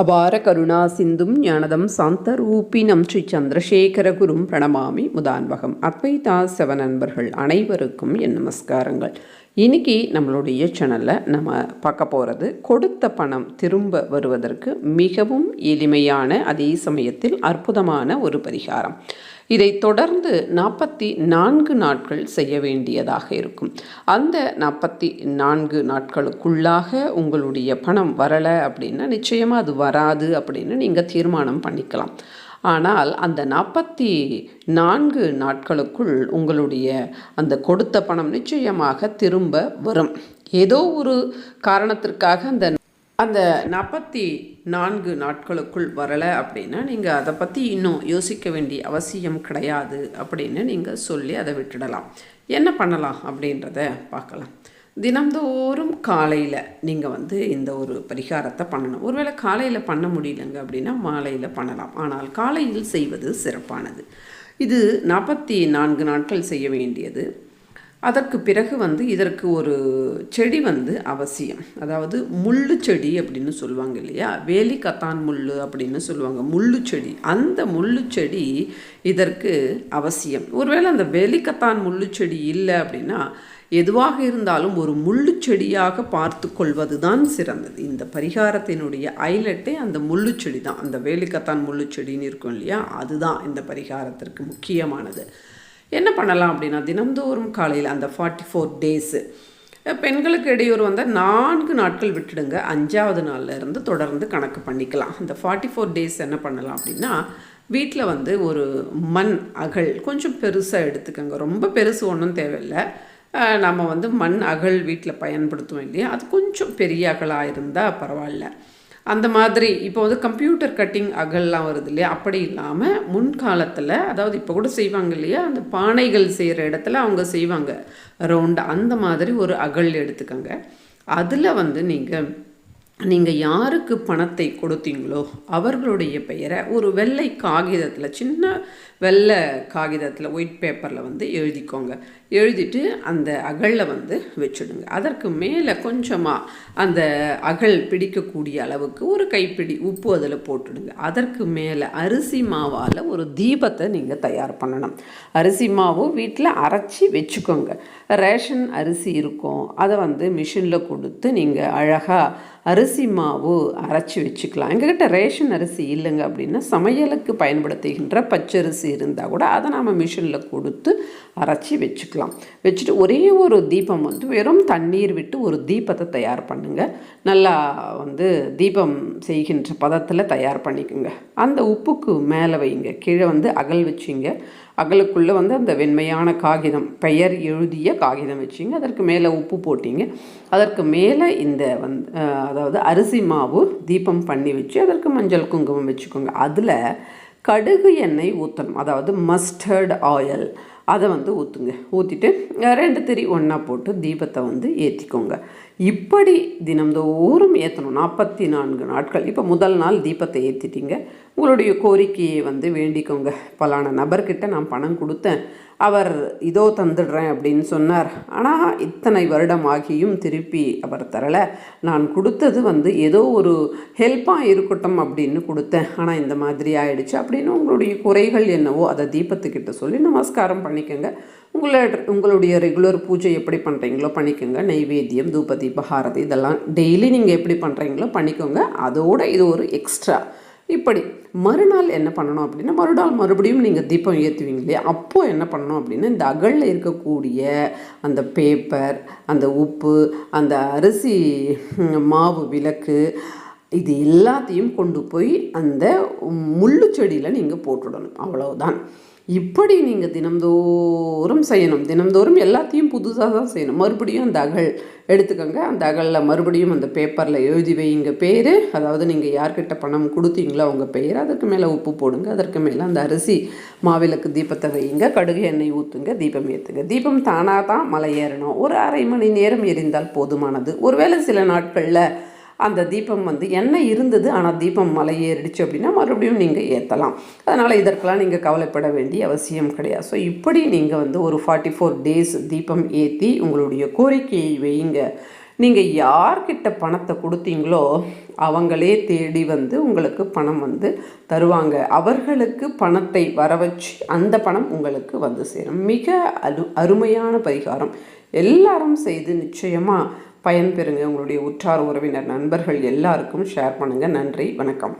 அபார கருணா சிந்தும் ஞானதம் சாந்தரூபினம் ஸ்ரீ சந்திரசேகர குரும் பிரணமாமி முதான்வகம். அத்வைதா செவ நண்பர்கள் அனைவருக்கும் என் நமஸ்காரங்கள். இன்னைக்கு நம்மளுடைய சேனலில் நம்ம பார்க்க போகிறது கொடுத்த பணம் திரும்ப வருவதற்கு மிகவும் எளிமையான அதே சமயத்தில் அற்புதமான ஒரு பரிகாரம். இதை தொடர்ந்து நாற்பத்தி நான்கு நாட்கள் செய்ய வேண்டியதாக இருக்கும். அந்த நாற்பத்தி நான்கு நாட்களுக்குள்ளாக உங்களுடைய பணம் வரலை அப்படின்னா நிச்சயமாக அது வராது அப்படின்னு நீங்கள் தீர்மானம் பண்ணிக்கலாம். ஆனால் அந்த நாற்பத்தி நான்கு நாட்களுக்குள் உங்களுடைய அந்த கொடுத்த பணம் நிச்சயமாக திரும்ப வரும். ஏதோ ஒரு காரணத்திற்காக அந்த அந்த நாற்பத்தி நான்கு நாட்களுக்குள் வரலை அப்படின்னா நீங்கள் அதை பற்றி இன்னும் யோசிக்க வேண்டிய அவசியம் கிடையாது அப்படின்னு நீங்கள் சொல்லி அதை விட்டுடலாம். என்ன பண்ணலாம் அப்படின்றத பார்க்கலாம். தினந்தோறும் காலையில் நீங்கள் வந்து இந்த ஒரு பரிகாரத்தை பண்ணணும். ஒருவேளை காலையில் பண்ண முடியலங்க அப்படின்னா மாலையில் பண்ணலாம். ஆனால் காலையில் செய்வது சிறப்பானது. இது நாற்பத்தி நான்கு நாட்கள் செய்ய வேண்டியது. அதற்கு பிறகு வந்து இதற்கு ஒரு செடி வந்து அவசியம். அதாவது முள்ளு செடி அப்படின்னு சொல்லுவாங்க இல்லையா? வேலி கத்தான் முள் அப்படின்னு சொல்லுவாங்க. முள்ளு செடி. அந்த முள்ளு செடி இதற்கு அவசியம். ஒருவேளை அந்த வேலிக்கத்தான் முள்ளு செடி இல்லை அப்படின்னா எதுவாக இருந்தாலும் ஒரு முள்ளு செடியாக பார்த்து கொள்வது தான் சிறந்தது. இந்த பரிகாரத்தினுடைய ஐலட்டே அந்த முள்ளு செடி தான். அந்த வேலிக்கத்தான் முள்ளு செடின்னு இருக்கும் இல்லையா? அதுதான் இந்த பரிகாரத்திற்கு முக்கியமானது. என்ன பண்ணலாம் அப்படின்னா தினந்தோறும் காலையில் அந்த ஃபார்ட்டி ஃபோர் டேஸு பெண்களுக்கு இடையூறு வந்தால் நான்கு நாட்கள் விட்டுடுங்க. அஞ்சாவது நாளில் இருந்து தொடர்ந்து கணக்கு பண்ணிக்கலாம். அந்த ஃபார்ட்டி ஃபோர் டேஸ் என்ன பண்ணலாம் அப்படின்னா வீட்டில் வந்து ஒரு மண் அகல் கொஞ்சம் பெருசாக எடுத்துக்கோங்க. ரொம்ப பெருசு ஒன்றும் தேவையில்லை. நம்ம வந்து மண் அகல் வீட்டில் பயன்படுத்துவோம் இல்லையா? அது கொஞ்சம் பெரிய அகலாக இருந்தால் பரவாயில்ல. அந்த மாதிரி இப்போ வந்து கம்ப்யூட்டர் கட்டிங் அகல்லாம் வருது இல்லையா அப்படி இல்லாமல் முன்காலத்தில் அதாவது இப்போ கூட செய்வாங்க இல்லையா? அந்த பானைகள் செய்கிற இடத்துல அவங்க செய்வாங்க. ரவுண்டு அந்த மாதிரி ஒரு அகல் எடுத்துக்கோங்க. அதில் வந்து நீங்கள் நீங்கள் யாருக்கு பணத்தை கொடுத்தீங்களோ அவர்களுடைய பெயரை ஒரு வெள்ளை காகிதத்தில் சின்ன வெள்ளை காகிதத்தில் ஒயிட் பேப்பரில் வந்து எழுதிக்கோங்க. எழுதிட்டு அந்த அகலில் வந்து வச்சுடுங்க. அதற்கு மேலே கொஞ்சமாக அந்த அகல் பிடிக்கக்கூடிய அளவுக்கு ஒரு கைப்பிடி உப்பு அதில் போட்டுடுங்க. அதற்கு மேலே அரிசி மாவால் ஒரு தீபத்தை நீங்கள் தயார் பண்ணணும். அரிசி மாவு வீட்டில் அரைச்சி வச்சுக்கோங்க. ரேஷன் அரிசி இருக்கும். அதை வந்து மிஷினில் கொடுத்து நீங்கள் அழகாக அரிசி மாவு அரைச்சி வச்சுக்கலாம். எங்ககிட்ட ரேஷன் அரிசி இல்லைங்க அப்படின்னா சமையலுக்கு பயன்படுத்துகின்ற பச்சரிசி இருந்தால் கூட அதை நாம் மிஷினில் கொடுத்து அரைச்சி வச்சுக்கலாம். வச்சுட்டு ஒரே ஒரு தீபம் வந்து வெறும் தண்ணீர் விட்டு ஒரு தீபத்தை தயார் பண்ணுங்கள் நல்லா வந்து தீபம் செய்கின்ற பதத்தில் தயார் பண்ணிக்கோங்க. அந்த உப்புக்கு மேலே வைங்க. கீழே வந்து அகல் வச்சிங்க. அகலுக்குள்ளே வந்து அந்த வெண்மையான காகிதம் பெயர் எழுதிய காகிதம் வச்சிங்க. அதற்கு மேலே உப்பு போட்டிங்க. அதற்கு மேலே இந்த வந்து அதாவது அரிசி மாவு தீபம் பண்ணி வச்சு அதற்கு மஞ்சள் குங்குமம் வச்சுக்கோங்க. அதில் கடுகு எண்ணெய் ஊற்றணும் அதாவது மஸ்டர்ட் ஆயில் அதை வந்து ஊற்றுங்க ஊற்றிட்டு ரெண்டு திரி ஒன்றா போட்டு தீபத்தை வந்து ஏற்றிக்கோங்க இப்படி தினம்தோறும் ஏற்றணும் நாற்பத்தி நான்கு நாட்கள். இப்போ முதல் நாள் தீபத்தை ஏற்றிட்டீங்க உங்களுடைய கோரிக்கையை வந்து வேண்டிக்கோங்க. பலான நபர்கிட்ட நான் பணம் கொடுத்தேன். அவர் இதோ தந்துடுறேன் அப்படின்னு சொன்னார். ஆனால் இத்தனை வருடம் ஆகியும் திருப்பி அவர் தரலை. நான் கொடுத்தது வந்து ஏதோ ஒரு ஹெல்ப்பாக இருக்கட்டும் அப்படின்னு கொடுத்தேன். ஆனால் இந்த மாதிரி ஆயிடுச்சு. அப்படின்னு உங்களுடைய குறைகள் என்னவோ அதை தீபத்துக்கிட்ட சொல்லி நமஸ்காரம் பண்ணிக்கோங்க. உங்களை உங்களுடைய ரெகுலர் பூஜை எப்படி பண்ணுறீங்களோ பண்ணிக்கோங்க. நைவேத்தியம் தூப தீபஹாரதி இதெல்லாம் டெய்லி நீங்கள் எப்படி பண்ணுறீங்களோ பண்ணிக்கோங்க. அதோட இது ஒரு எக்ஸ்ட்ரா இப்படி மறுநாள் என்ன பண்ணணும் அப்படின்னா மறுநாள் மறுபடியும் நீங்கள் தீபம் ஏற்றுவீங்க இல்லையா? அப்போது என்ன பண்ணணும் அப்படின்னா இந்த அகலில் இருக்கக்கூடிய அந்த பேப்பர் அந்த உப்பு அந்த அரிசி மாவு விளக்கு இது எல்லாத்தையும் கொண்டு போய் அந்த முள்ளு செடியில் நீங்கள் போட்டுடணும். அவ்வளவுதான். இப்படி நீங்கள் தினம்தோறும் செய்யணும். தினம்தோறும் எல்லாத்தையும் புதுசாக தான் செய்யணும். மறுபடியும் அந்த அகல் எடுத்துக்கோங்க. அந்த அகலில் மறுபடியும் அந்த பேப்பரில் எழுதி வைங்க பேர். அதாவது நீங்கள் யார்கிட்ட பணம் கொடுத்தீங்களோ அவங்க பெயர் அதற்கு மேலே உப்பு போடுங்க. அதற்கு மேலே அந்த அரிசி மாவிளக்கு தீபத்தை வையுங்க கடுகு எண்ணெய் ஊற்றுங்க தீபம் ஏற்றுங்க தீபம் தானாக தான் மலை ஏறணும். ஒரு அரை மணி நேரம் எரிந்தால் போதுமானது. ஒருவேளை சில நாட்களில் அந்த தீபம் வந்து என்ன இருந்தது? ஆனால் தீபம் மலை ஏறிடுச்சு அப்படின்னா மறுபடியும் நீங்கள் ஏற்றலாம் அதனால் இதற்கெல்லாம் நீங்கள் கவலைப்பட வேண்டிய அவசியம் கிடையாது. ஸோ இப்படி நீங்கள் வந்து ஒரு ஃபார்ட்டி ஃபோர் டேஸ் தீபம் ஏற்றி உங்களுடைய கோரிக்கையை வையுங்க. நீங்கள் யார்கிட்ட பணத்தை கொடுத்தீங்களோ அவங்களே தேடி வந்து உங்களுக்கு பணம் வந்து தருவாங்க. அவர்களுக்கு பணத்தை வர வச்சு அந்த பணம் உங்களுக்கு வந்து சேரும். மிக அரு அருமையான பரிகாரம். எல்லாரும் செய்து நிச்சயமாக பயன்பெறுங்க உங்களுடைய உற்றார் உறவினர் நண்பர்கள் எல்லாருக்கும் ஷேர் பண்ணுங்கள் நன்றி வணக்கம்.